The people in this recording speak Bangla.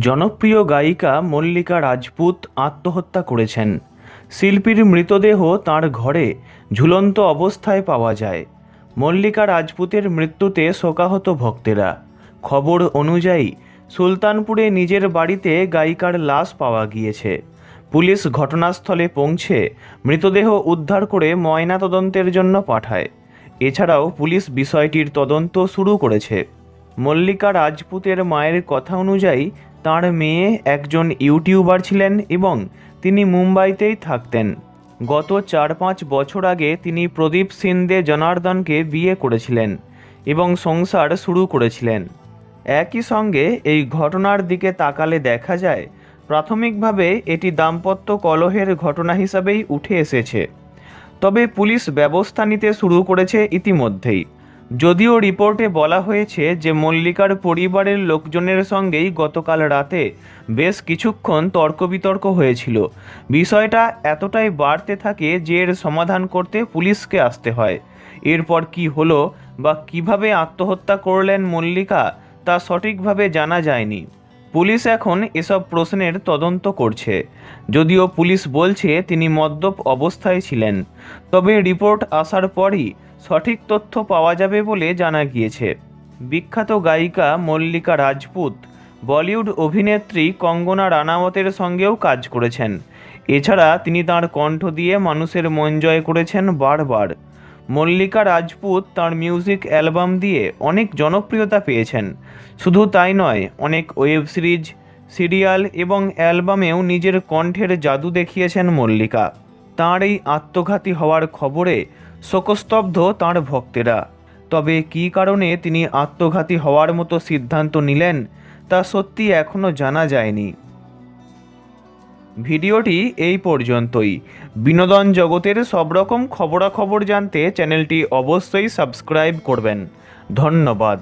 জনপ্রিয় গায়িকা মল্লিকা রাজপুত আত্মহত্যা করেছেন। শিল্পীর মৃতদেহ তার ঘরে ঝুলন্ত অবস্থায় পাওয়া যায়। মল্লিকা রাজপুতের মৃত্যুতে শোকাহত ভক্তেরা। খবর অনুযায়ী, সুলতানপুরে নিজের বাড়িতে গায়িকার লাশ পাওয়া গিয়েছে। পুলিশ ঘটনাস্থলে পৌঁছে মৃতদেহ উদ্ধার করে ময়নাতদন্তের জন্য পাঠায়। এছাড়াও পুলিশ বিষয়টির তদন্ত শুরু করেছে। মল্লিকা রাজপুতের মায়ের কথা অনুযায়ী তার মেয়ে একজন ইউটিউবার ছিলেন এবং তিনি মুম্বাইতেই থাকতেন। গত চার পাঁচ বছর আগে তিনি প্রদীপ সিন্দে জনার্দনকে বিয়ে করেছিলেন এবং সংসার শুরু করেছিলেন। একই সঙ্গে এই ঘটনার দিকে তাকালে দেখা যায়, প্রাথমিকভাবে এটি দাম্পত্য কলহের ঘটনা হিসাবেই উঠে এসেছে। তবে পুলিশ ব্যবস্থা নিতে শুরু করেছে ইতিমধ্যেই। যদিও রিপোর্টে বলা হয়েছে যে মল্লিকার পরিবারের লোকজনের সঙ্গেই গতকাল রাতে বেশ কিছুক্ষণ তর্ক বিতর্ক হয়েছিল। বিষয়টা এতটাই বাড়তে থাকে যে এর সমাধান করতে পুলিশকে আসতে হয়। এরপর কি হলো বা কীভাবে আত্মহত্যা করলেন মল্লিকা তা সঠিকভাবে জানা যায়নি। পুলিশ এখন এসব প্রশ্নের তদন্ত করছে। যদিও পুলিশ বলছে তিনি মদ্যপ অবস্থায় ছিলেন, তবে রিপোর্ট আসার পরই সঠিক তথ্য পাওয়া যাবে বলে জানা গিয়েছে। বিখ্যাত গায়িকা মল্লিকা রাজপুত বলিউড অভিনেত্রী কঙ্গনা রানাওয়াতের সঙ্গেও কাজ করেছেন। এছাড়া তিনি তার কণ্ঠ দিয়ে মানুষের মন জয় করেছেন বারবার। মল্লিকা রাজপুত তার মিউজিক অ্যালবাম দিয়ে অনেক জনপ্রিয়তা পেয়েছেন। শুধু তাই নয়, অনেক ওয়েব সিরিজ, সিরিয়াল এবং অ্যালবামেও নিজের কণ্ঠের জাদু দেখিয়েছেন মল্লিকা। তাঁর এই আত্মঘাতী হওয়ার খবরে শোকস্তব্ধ তাঁর ভক্তেরা। তবে কী কারণে তিনি আত্মঘাতী হওয়ার মতো সিদ্ধান্ত নিলেন, তা সত্যি এখনও জানা যায়নি। ভিডিওটি এই পর্যন্তই। বিনোদন জগতের সব রকম খবরাখবর জানতে চ্যানেলটি অবশ্যই সাবস্ক্রাইব করবেন। ধন্যবাদ।